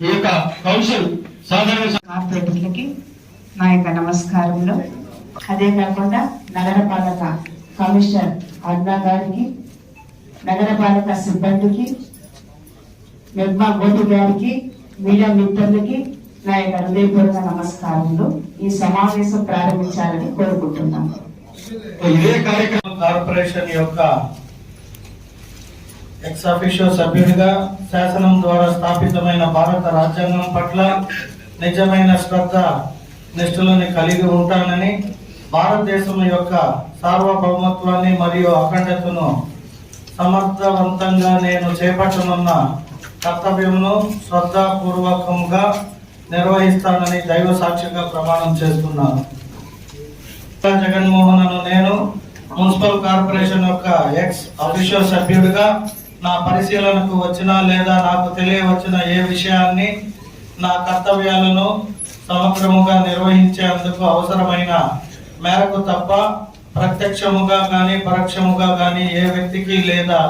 ఈ యొక్క కౌన్సిల్ కార్పొరేటర్లకి నా యొక్క నమస్కారములు. అదే కాకుండా నగరపాలక కమిషనర్ అన్నా గారికి నగరపాలక సిబ్బందికి నిర్మా మోదీ గారికి మీడియా మిత్రులకి నా యొక్క హృదయపూర్వక నమస్కారములు. ఈ సమావేశం ప్రారంభించాలని కోరుకుంటున్నాను. ఇదే కార్యక్రమం కార్పొరేషన్ యొక్క ఎక్స్ ఆఫీషియో సభ్యుడిగా శాసనం ద్వారా స్థాపితమైన భారత రాజ్యాంగం పట్ల నిజమైన శ్రద్ధ నిష్ఠలను కలిగి ఉంటానని భారతదేశం యొక్క సార్వభౌమత్వాన్ని మరియు అఖండతను సమర్థవంతంగా నేను చేపట్టనున్న కర్తవ్యమును శ్రద్ధాపూర్వకంగా నిర్వహిస్తానని దైవ సాక్షిగా ప్రమాణం చేస్తున్నాను. జగన్మోహన్ అను నేను మున్సిపల్ కార్పొరేషన్ యొక్క ఎక్స్ అఫీషియల్ సభ్యుడిగా నా పరిశీలనకు వచ్చిన లేదా నాకు తెలియవచ్చిన ఏ విషయాన్ని నా కర్తవ్యాలను సమగ్రముగా నిర్వహించేందుకు అవసరమైన మేరకు తప్ప ప్రత్యక్షముగా కానీ పరోక్షముగా కానీ ఏ వ్యక్తికి లేదా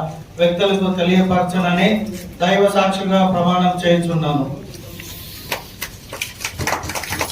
వ్యక్తులకు తెలియపరచనని దైవ సాక్షిగా ప్రమాణం చేయించున్నాను.